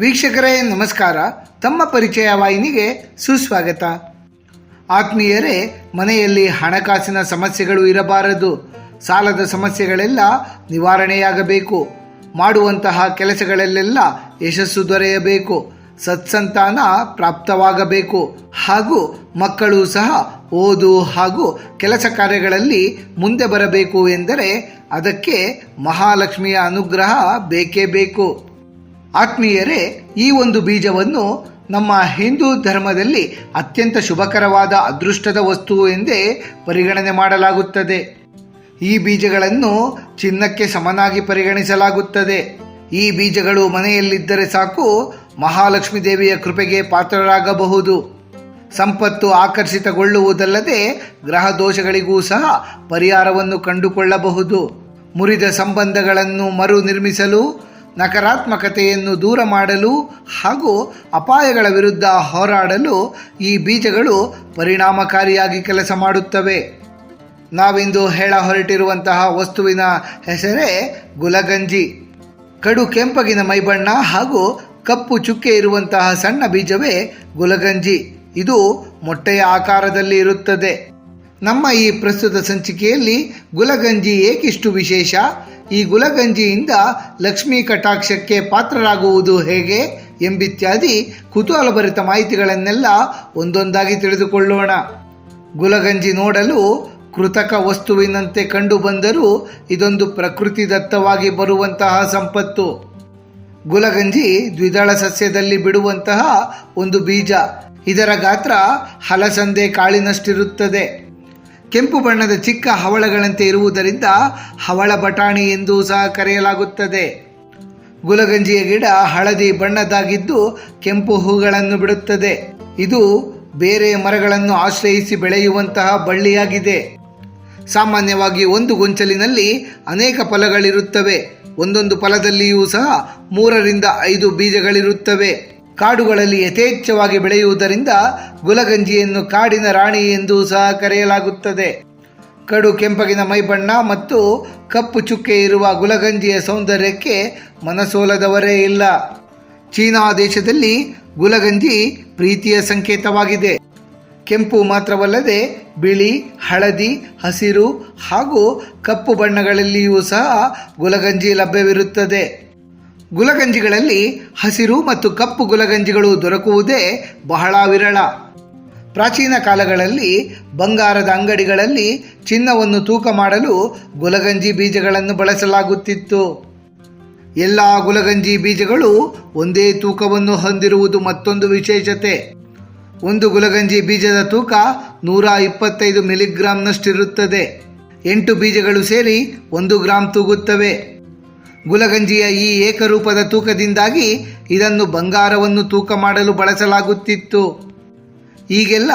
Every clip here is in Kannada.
ವೀಕ್ಷಕರೇ, ನಮಸ್ಕಾರ. ತಮ್ಮ ಪರಿಚಯ ವಾಹಿನಿಗೆ ಸುಸ್ವಾಗತ. ಆತ್ಮೀಯರೇ, ಮನೆಯಲ್ಲಿ ಹಣಕಾಸಿನ ಸಮಸ್ಯೆಗಳು ಇರಬಾರದು. ಸಾಲದ ಸಮಸ್ಯೆಗಳೆಲ್ಲ ನಿವಾರಣೆಯಾಗಬೇಕು. ಮಾಡುವಂತಹ ಕೆಲಸಗಳಲ್ಲೆಲ್ಲ ಯಶಸ್ಸು ದೊರೆಯಬೇಕು. ಸತ್ಸಂತಾನ ಪ್ರಾಪ್ತವಾಗಬೇಕು. ಹಾಗೂ ಮಕ್ಕಳು ಸಹ ಓದು ಹಾಗೂ ಕೆಲಸ ಕಾರ್ಯಗಳಲ್ಲಿ ಮುಂದೆ ಬರಬೇಕು ಎಂದರೆ ಅದಕ್ಕೆ ಮಹಾಲಕ್ಷ್ಮಿಯ ಅನುಗ್ರಹ ಬೇಕೇ ಬೇಕು. ಆತ್ಮೀಯರೇ, ಈ ಒಂದು ಬೀಜವನ್ನು ನಮ್ಮ ಹಿಂದೂ ಧರ್ಮದಲ್ಲಿ ಅತ್ಯಂತ ಶುಭಕರವಾದ ಅದೃಷ್ಟದ ವಸ್ತು ಎಂದೇ ಪರಿಗಣನೆ ಮಾಡಲಾಗುತ್ತದೆ. ಈ ಬೀಜಗಳನ್ನು ಚಿನ್ನಕ್ಕೆ ಸಮನಾಗಿ ಪರಿಗಣಿಸಲಾಗುತ್ತದೆ. ಈ ಬೀಜಗಳು ಮನೆಯಲ್ಲಿದ್ದರೆ ಸಾಕು, ಮಹಾಲಕ್ಷ್ಮೀ ದೇವಿಯ ಕೃಪೆಗೆ ಪಾತ್ರರಾಗಬಹುದು. ಸಂಪತ್ತು ಆಕರ್ಷಿತಗೊಳ್ಳುವುದಲ್ಲದೆ ಗ್ರಹ ದೋಷಗಳಿಗೂ ಸಹ ಪರಿಹಾರವನ್ನು ಕಂಡುಕೊಳ್ಳಬಹುದು. ಮುರಿದ ಸಂಬಂಧಗಳನ್ನು ಮರು ನಿರ್ಮಿಸಲು ನಕಾರಾತ್ಮಕತೆಯನ್ನು ದೂರ ಮಾಡಲು ಹಾಗೂ ಅಪಾಯಗಳ ವಿರುದ್ಧ ಹೋರಾಡಲು ಈ ಬೀಜಗಳು ಪರಿಣಾಮಕಾರಿಯಾಗಿ ಕೆಲಸ ಮಾಡುತ್ತವೆ. ನಾವಿಂದು ಹೇಳ ಹೊರಟಿರುವಂತಹ ವಸ್ತುವಿನ ಹೆಸರೇ ಗುಲಗಂಜಿ. ಕಡು ಕೆಂಪಗಿನ ಮೈಬಣ್ಣ ಹಾಗೂ ಕಪ್ಪು ಚುಕ್ಕೆ ಇರುವಂತಹ ಸಣ್ಣ ಬೀಜವೇ ಗುಲಗಂಜಿ. ಇದು ಮೊಟ್ಟೆಯ ಆಕಾರದಲ್ಲಿ ಇರುತ್ತದೆ. ನಮ್ಮ ಈ ಪ್ರಸ್ತುತ ಸಂಚಿಕೆಯಲ್ಲಿ ಗುಲಗಂಜಿ ಏಕಿಷ್ಟು ವಿಶೇಷ ಈ ಗುಲಗಂಜಿಯಿಂದ ಲಕ್ಷ್ಮೀ ಕಟಾಕ್ಷಕ್ಕೆ ಪಾತ್ರರಾಗುವುದು ಹೇಗೆ ಎಂಬಿತ್ಯಾದಿ ಕುತೂಹಲಭರಿತ ಮಾಹಿತಿಗಳನ್ನೆಲ್ಲ ಒಂದೊಂದಾಗಿ ತಿಳಿದುಕೊಳ್ಳೋಣ. ಗುಲಗಂಜಿ ನೋಡಲು ಕೃತಕ ವಸ್ತುವಿನಂತೆ ಕಂಡುಬಂದರೂ ಇದೊಂದು ಪ್ರಕೃತಿ ದತ್ತವಾಗಿ ಬರುವಂತಹ ಸಂಪತ್ತು. ಗುಲಗಂಜಿ ದ್ವಿದಳ ಸಸ್ಯದಲ್ಲಿ ಬಿಡುವಂತಹ ಒಂದು ಬೀಜ. ಇದರ ಗಾತ್ರ ಹಲಸಂದೆ ಕಾಳಿನಷ್ಟಿರುತ್ತದೆ. ಕೆಂಪು ಬಣ್ಣದ ಚಿಕ್ಕ ಹವಳಗಳಂತೆ ಇರುವುದರಿಂದ ಹವಳ ಬಟಾಣಿ ಎಂದು ಸಹ ಕರೆಯಲಾಗುತ್ತದೆ. ಗುಲಗಂಜಿಯ ಗಿಡ ಹಳದಿ ಬಣ್ಣದಾಗಿದ್ದು ಕೆಂಪು ಹೂಗಳನ್ನು ಬಿಡುತ್ತದೆ. ಇದು ಬೇರೆ ಮರಗಳನ್ನು ಆಶ್ರಯಿಸಿ ಬೆಳೆಯುವಂತಹ ಬಳ್ಳಿಯಾಗಿದೆ. ಸಾಮಾನ್ಯವಾಗಿ ಒಂದು ಗೊಂಚಲಿನಲ್ಲಿ ಅನೇಕ ಫಲಗಳಿರುತ್ತವೆ. ಒಂದೊಂದು ಫಲದಲ್ಲಿಯೂ ಸಹ ಮೂರರಿಂದ ಐದು ಬೀಜಗಳಿರುತ್ತವೆ. ಕಾಡುಗಳಲ್ಲಿ ಯಥೇಚ್ಛವಾಗಿ ಬೆಳೆಯುವುದರಿಂದ ಗುಲಗಂಜಿಯನ್ನು ಕಾಡಿನ ರಾಣಿ ಎಂದು ಸಹ ಕರೆಯಲಾಗುತ್ತದೆ. ಕಡು ಕೆಂಪಗಿನ ಮೈಬಣ್ಣ ಮತ್ತು ಕಪ್ಪು ಚುಕ್ಕೆ ಇರುವ ಗುಲಗಂಜಿಯ ಸೌಂದರ್ಯಕ್ಕೆ ಮನಸೋಲದವರೇ ಇಲ್ಲ. ಚೀನಾ ದೇಶದಲ್ಲಿ ಗುಲಗಂಜಿ ಪ್ರೀತಿಯ ಸಂಕೇತವಾಗಿದೆ. ಕೆಂಪು ಮಾತ್ರವಲ್ಲದೆ ಬಿಳಿ, ಹಳದಿ, ಹಸಿರು ಹಾಗೂ ಕಪ್ಪು ಬಣ್ಣಗಳಲ್ಲಿಯೂ ಸಹ ಗುಲಗಂಜಿ ಲಭ್ಯವಿರುತ್ತದೆ. ಗುಲಗಂಜಿಗಳಲ್ಲಿ ಹಸಿರು ಮತ್ತು ಕಪ್ಪು ಗುಲಗಂಜಿಗಳು ದೊರಕುವುದೇ ಬಹಳ ವಿರಳ. ಪ್ರಾಚೀನ ಕಾಲಗಳಲ್ಲಿ ಬಂಗಾರದ ಅಂಗಡಿಗಳಲ್ಲಿ ಚಿನ್ನವನ್ನು ತೂಕ ಮಾಡಲು ಗುಲಗಂಜಿ ಬೀಜಗಳನ್ನು ಬಳಸಲಾಗುತ್ತಿತ್ತು. ಎಲ್ಲ ಗುಲಗಂಜಿ ಬೀಜಗಳು ಒಂದೇ ತೂಕವನ್ನು ಹೊಂದಿರುವುದು ಮತ್ತೊಂದು ವಿಶೇಷತೆ. ಒಂದು ಗುಲಗಂಜಿ ಬೀಜದ ತೂಕ ನೂರ ಇಪ್ಪತ್ತೈದು ಮಿಲಿಗ್ರಾಂನಷ್ಟಿರುತ್ತದೆ. ಎಂಟು ಬೀಜಗಳು ಸೇರಿ ಒಂದು ಗ್ರಾಂ ತೂಗುತ್ತವೆ. ಗುಲಗಂಜಿಯ ಈ ಏಕರೂಪದ ತೂಕದಿಂದಾಗಿ ಇದನ್ನು ಬಂಗಾರವನ್ನು ತೂಕ ಮಾಡಲು ಬಳಸಲಾಗುತ್ತಿತ್ತು. ಈಗೆಲ್ಲ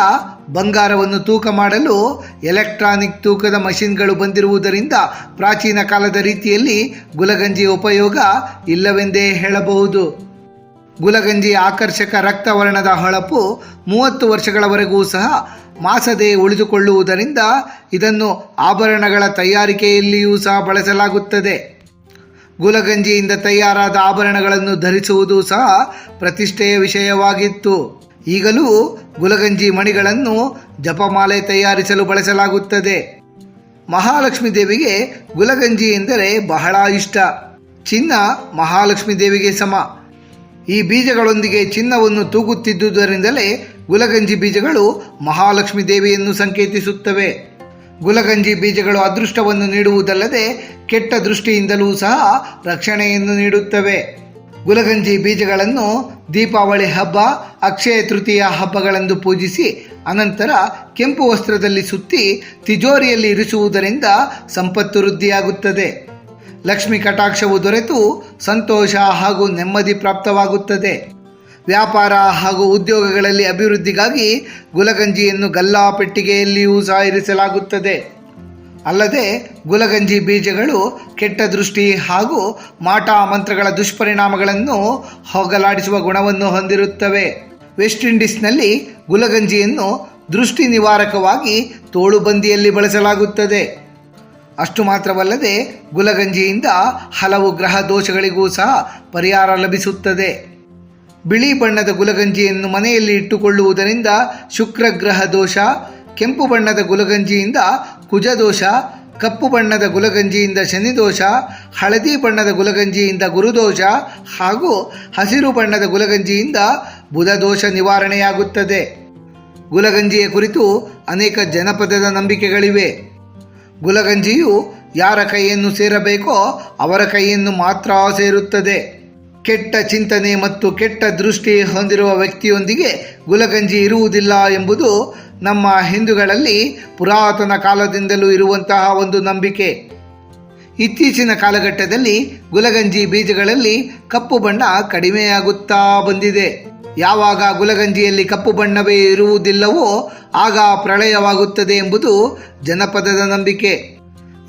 ಬಂಗಾರವನ್ನು ತೂಕ ಮಾಡಲು ಎಲೆಕ್ಟ್ರಾನಿಕ್ ತೂಕದ ಮಷಿನ್ಗಳು ಬಂದಿರುವುದರಿಂದ ಪ್ರಾಚೀನ ಕಾಲದ ರೀತಿಯಲ್ಲಿ ಗುಲಗಂಜಿಯ ಉಪಯೋಗ ಇಲ್ಲವೆಂದೇ ಹೇಳಬಹುದು. ಗುಲಗಂಜಿ ಆಕರ್ಷಕ ರಕ್ತವರ್ಣದ ಹೊಳಪು ಮೂವತ್ತು ವರ್ಷಗಳವರೆಗೂ ಸಹ ಮಾಸದೆ ಉಳಿದುಕೊಳ್ಳುವುದರಿಂದ ಇದನ್ನು ಆಭರಣಗಳ ತಯಾರಿಕೆಯಲ್ಲಿಯೂ ಸಹ ಬಳಸಲಾಗುತ್ತದೆ. ಗುಲಗಂಜಿಯಿಂದ ತಯಾರಾದ ಆಭರಣಗಳನ್ನು ಧರಿಸುವುದು ಸಹ ಪ್ರತಿಷ್ಠೆಯ ವಿಷಯವಾಗಿತ್ತು. ಈಗಲೂ ಗುಲಗಂಜಿ ಮಣಿಗಳನ್ನು ಜಪಮಾಲೆ ತಯಾರಿಸಲು ಬಳಸಲಾಗುತ್ತದೆ. ಮಹಾಲಕ್ಷ್ಮೀ ದೇವಿಗೆ ಗುಲಗಂಜಿ ಎಂದರೆ ಬಹಳ ಇಷ್ಟ. ಚಿನ್ನ ಮಹಾಲಕ್ಷ್ಮೀ ದೇವಿಗೆ ಸಮ. ಈ ಬೀಜಗಳೊಂದಿಗೆ ಚಿನ್ನವನ್ನು ತೂಗುತ್ತಿದ್ದುದರಿಂದಲೇ ಗುಲಗಂಜಿ ಬೀಜಗಳು ಮಹಾಲಕ್ಷ್ಮೀ ದೇವಿಯನ್ನು ಸಂಕೇತಿಸುತ್ತವೆ. ಗುಲಗಂಜಿ ಬೀಜಗಳು ಅದೃಷ್ಟವನ್ನು ನೀಡುವುದಲ್ಲದೆ ಕೆಟ್ಟ ದೃಷ್ಟಿಯಿಂದಲೂ ಸಹ ರಕ್ಷಣೆಯನ್ನು ನೀಡುತ್ತವೆ. ಗುಲಗಂಜಿ ಬೀಜಗಳನ್ನು ದೀಪಾವಳಿ ಹಬ್ಬ, ಅಕ್ಷಯ ತೃತೀಯ ಹಬ್ಬಗಳೆಂದು ಪೂಜಿಸಿ, ಅನಂತರ ಕೆಂಪು ವಸ್ತ್ರದಲ್ಲಿ ಸುತ್ತಿ ತಿಜೋರಿಯಲ್ಲಿ ಇರಿಸುವುದರಿಂದ ಸಂಪತ್ತು ವೃದ್ಧಿಯಾಗುತ್ತದೆ. ಲಕ್ಷ್ಮಿ ಕಟಾಕ್ಷವು ದೊರೆತು ಸಂತೋಷ ಹಾಗೂ ನೆಮ್ಮದಿ ಪ್ರಾಪ್ತವಾಗುತ್ತದೆ. ವ್ಯಾಪಾರ ಹಾಗೂ ಉದ್ಯೋಗಗಳಲ್ಲಿ ಅಭಿವೃದ್ಧಿಗಾಗಿ ಗುಲಗಂಜಿಯನ್ನು ಗಲ್ಲಾ ಪೆಟ್ಟಿಗೆಯಲ್ಲಿಯೂ ಸಹ ಇರಿಸಲಾಗುತ್ತದೆ. ಅಲ್ಲದೆ ಗುಲಗಂಜಿ ಬೀಜಗಳು ಕೆಟ್ಟ ದೃಷ್ಟಿ ಹಾಗೂ ಮಾಟ ಮಂತ್ರಗಳ ದುಷ್ಪರಿಣಾಮಗಳನ್ನು ಹೋಗಲಾಡಿಸುವ ಗುಣವನ್ನು ಹೊಂದಿರುತ್ತವೆ. ವೆಸ್ಟ್ ಇಂಡೀಸ್ನಲ್ಲಿ ಗುಲಗಂಜಿಯನ್ನು ದೃಷ್ಟಿ ನಿವಾರಕವಾಗಿ ತೋಳುಬಂದಿಯಲ್ಲಿ ಬಳಸಲಾಗುತ್ತದೆ. ಅಷ್ಟು ಮಾತ್ರವಲ್ಲದೆ ಗುಲಗಂಜಿಯಿಂದ ಹಲವು ಗ್ರಹ ದೋಷಗಳಿಗೂ ಸಹ ಪರಿಹಾರ ಲಭಿಸುತ್ತದೆ. ಬಿಳಿ ಬಣ್ಣದ ಗುಲಗಂಜಿಯನ್ನು ಮನೆಯಲ್ಲಿ ಇಟ್ಟುಕೊಳ್ಳುವುದರಿಂದ ಶುಕ್ರಗ್ರಹ ದೋಷ, ಕೆಂಪು ಬಣ್ಣದ ಗುಲಗಂಜಿಯಿಂದ ಕುಜ ದೋಷ ಕಪ್ಪು ಬಣ್ಣದ ಗುಲಗಂಜಿಯಿಂದ ಶನಿ ದೋಷ ಹಳದಿ ಬಣ್ಣದ ಗುಲಗಂಜಿಯಿಂದ ಗುರುದೋಷ ಹಾಗೂ ಹಸಿರು ಬಣ್ಣದ ಗುಲಗಂಜಿಯಿಂದ ಬುಧ ದೋಷ ನಿವಾರಣೆಯಾಗುತ್ತದೆ. ಗುಲಗಂಜಿಯ ಕುರಿತು ಅನೇಕ ಜನಪದದ ನಂಬಿಕೆಗಳಿವೆ. ಗುಲಗಂಜಿಯು ಯಾರ ಕೈಯನ್ನು ಸೇರಬೇಕೋ ಅವರ ಕೈಯನ್ನು ಮಾತ್ರ ಸೇರುತ್ತದೆ. ಕೆಟ್ಟ ಚಿಂತನೆ ಮತ್ತು ಕೆಟ್ಟ ದೃಷ್ಟಿ ಹೊಂದಿರುವ ವ್ಯಕ್ತಿಯೊಂದಿಗೆ ಗುಲಗಂಜಿ ಇರುವುದಿಲ್ಲ ಎಂಬುದು ನಮ್ಮ ಹಿಂದೂಗಳಲ್ಲಿ ಪುರಾತನ ಕಾಲದಿಂದಲೂ ಇರುವಂತಹ ಒಂದು ನಂಬಿಕೆ. ಇತ್ತೀಚಿನ ಕಾಲಘಟ್ಟದಲ್ಲಿ ಗುಲಗಂಜಿ ಬೀಜಗಳಲ್ಲಿ ಕಪ್ಪು ಬಣ್ಣ ಕಡಿಮೆಯಾಗುತ್ತಾ ಬಂದಿದೆ. ಯಾವಾಗ ಗುಲಗಂಜಿಯಲ್ಲಿ ಕಪ್ಪು ಬಣ್ಣವೇ ಇರುವುದಿಲ್ಲವೋ ಆಗ ಪ್ರಳಯವಾಗುತ್ತದೆ ಎಂಬುದು ಜನಪದದ ನಂಬಿಕೆ.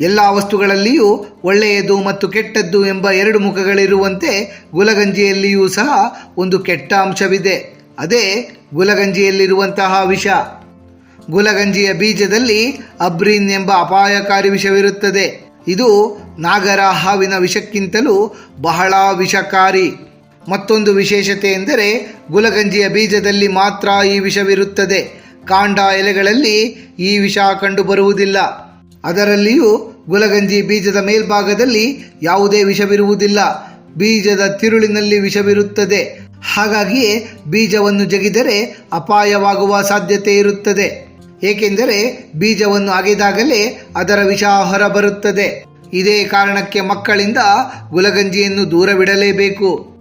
ಎಲ್ಲ ವಸ್ತುಗಳಲ್ಲಿಯೂ ಒಳ್ಳೆಯದು ಮತ್ತು ಕೆಟ್ಟದ್ದು ಎಂಬ ಎರಡು ಮುಖಗಳಿರುವಂತೆ ಗುಲಗಂಜಿಯಲ್ಲಿಯೂ ಸಹ ಒಂದು ಕೆಟ್ಟ ಅಂಶವಿದೆ ಅದೇ ಗುಲಗಂಜಿಯಲ್ಲಿರುವಂತಹ ವಿಷ. ಗುಲಗಂಜಿಯ ಬೀಜದಲ್ಲಿ ಅಬ್ರಿನ್ ಎಂಬ ಅಪಾಯಕಾರಿ ವಿಷವಿರುತ್ತದೆ. ಇದು ನಾಗರ ಹಾವಿನ ವಿಷಕ್ಕಿಂತಲೂ ಬಹಳ ವಿಷಕಾರಿ. ಮತ್ತೊಂದು ವಿಶೇಷತೆ ಎಂದರೆ ಗುಲಗಂಜಿಯ ಬೀಜದಲ್ಲಿ ಮಾತ್ರ ಈ ವಿಷವಿರುತ್ತದೆ. ಕಾಂಡ ಎಲೆಗಳಲ್ಲಿ ಈ ವಿಷ ಕಂಡುಬರುವುದಿಲ್ಲ. ಅದರಲ್ಲಿಯೂ ಗುಲಗಂಜಿ ಬೀಜದ ಮೇಲ್ಭಾಗದಲ್ಲಿ ಯಾವುದೇ ವಿಷವಿರುವುದಿಲ್ಲ. ಬೀಜದ ತಿರುಳಿನಲ್ಲಿ ವಿಷವಿರುತ್ತದೆ. ಹಾಗಾಗಿಯೇ ಬೀಜವನ್ನು ಜಗಿದರೆ ಅಪಾಯವಾಗುವ ಸಾಧ್ಯತೆ ಇರುತ್ತದೆ. ಏಕೆಂದರೆ ಬೀಜವನ್ನು ಅಗೆದಾಗಲೇ ಅದರ ವಿಷ ಹೊರಬರುತ್ತದೆ. ಇದೇ ಕಾರಣಕ್ಕೆ ಮಕ್ಕಳಿಂದ ಗುಲಗಂಜಿಯನ್ನು ದೂರವಿಡಲೇಬೇಕು.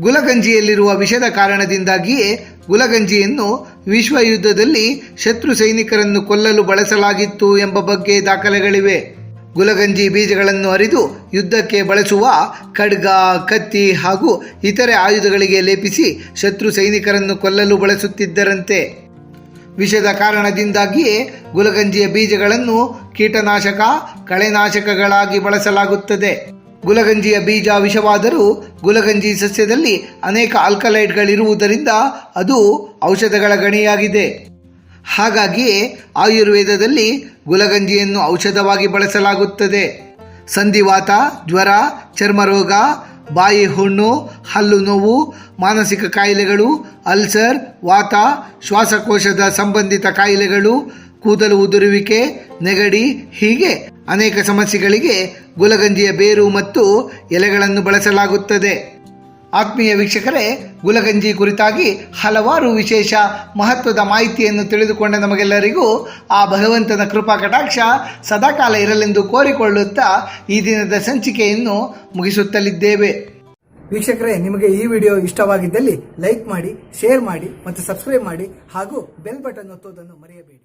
ಗುಲಗಂಜಿಯಲ್ಲಿರುವ ವಿಷದ ಕಾರಣದಿಂದಾಗಿಯೇ ಗುಲಗಂಜಿಯನ್ನು ವಿಶ್ವ ಯುದ್ಧದಲ್ಲಿ ಶತ್ರು ಸೈನಿಕರನ್ನು ಕೊಲ್ಲಲು ಬಳಸಲಾಗಿತ್ತು ಎಂಬ ಬಗ್ಗೆ ದಾಖಲೆಗಳಿವೆ. ಗುಲಗಂಜಿ ಬೀಜಗಳನ್ನು ಅರಿದು ಯುದ್ಧಕ್ಕೆ ಬಳಸುವ ಖಡ್ಗ, ಕತ್ತಿ ಹಾಗೂ ಇತರೆ ಆಯುಧಗಳಿಗೆ ಲೇಪಿಸಿ ಶತ್ರು ಸೈನಿಕರನ್ನು ಕೊಲ್ಲಲು ಬಳಸುತ್ತಿದ್ದರಂತೆ. ವಿಷದ ಕಾರಣದಿಂದಾಗಿಯೇ ಗುಲಗಂಜಿಯ ಬೀಜಗಳನ್ನು ಕೀಟನಾಶಕ, ಕಳೆನಾಶಕಗಳಾಗಿ ಬಳಸಲಾಗುತ್ತದೆ. ಗುಲಗಂಜಿಯ ಬೀಜ ವಿಷವಾದರೂ ಗುಲಗಂಜಿ ಸಸ್ಯದಲ್ಲಿ ಅನೇಕ ಆಲ್ಕಲೈಡ್ಗಳಿರುವುದರಿಂದ ಅದು ಔಷಧಗಳ ಗಣಿಯಾಗಿದೆ. ಹಾಗಾಗಿಯೇ ಆಯುರ್ವೇದದಲ್ಲಿ ಗುಲಗಂಜಿಯನ್ನು ಔಷಧವಾಗಿ ಬಳಸಲಾಗುತ್ತದೆ. ಸಂಧಿವಾತ, ಜ್ವರ, ಚರ್ಮರೋಗ, ಬಾಯಿ, ಹುಣ್ಣು, ಹಲ್ಲು ನೋವು, ಮಾನಸಿಕ ಕಾಯಿಲೆಗಳು, ಅಲ್ಸರ್, ವಾತ, ಶ್ವಾಸಕೋಶದ ಸಂಬಂಧಿತ ಕಾಯಿಲೆಗಳು, ಕೂದಲು ಉದುರುವಿಕೆ, ನೆಗಡಿ ಹೀಗೆ ಅನೇಕ ಸಮಸ್ಯೆಗಳಿಗೆ ಗುಲಗಂಜಿಯ ಬೇರು ಮತ್ತು ಎಲೆಗಳನ್ನು ಬಳಸಲಾಗುತ್ತದೆ. ಆತ್ಮೀಯ ವೀಕ್ಷಕರೇ, ಗುಲಗಂಜಿ ಕುರಿತಾಗಿ ಹಲವಾರು ವಿಶೇಷ ಮಹತ್ವದ ಮಾಹಿತಿಯನ್ನು ತಿಳಿದುಕೊಂಡ ನಮಗೆಲ್ಲರಿಗೂ ಆ ಭಗವಂತನ ಕೃಪಾ ಕಟಾಕ್ಷ ಸದಾಕಾಲ ಇರಲೆಂದು ಕೋರಿಕೊಳ್ಳುತ್ತಾ ಈ ದಿನದ ಸಂಚಿಕೆಯನ್ನು ಮುಗಿಸುತ್ತಲಿದ್ದೇವೆ. ವೀಕ್ಷಕರೇ, ನಿಮಗೆ ಈ ವಿಡಿಯೋ ಇಷ್ಟವಾಗಿದ್ದಲ್ಲಿ ಲೈಕ್ ಮಾಡಿ, ಶೇರ್ ಮಾಡಿ ಮತ್ತು ಸಬ್ಸ್ಕ್ರೈಬ್ ಮಾಡಿ ಹಾಗೂ ಬೆಲ್ ಬಟನ್ ಒತ್ತುವುದನ್ನು ಮರೆಯಬೇಡಿ.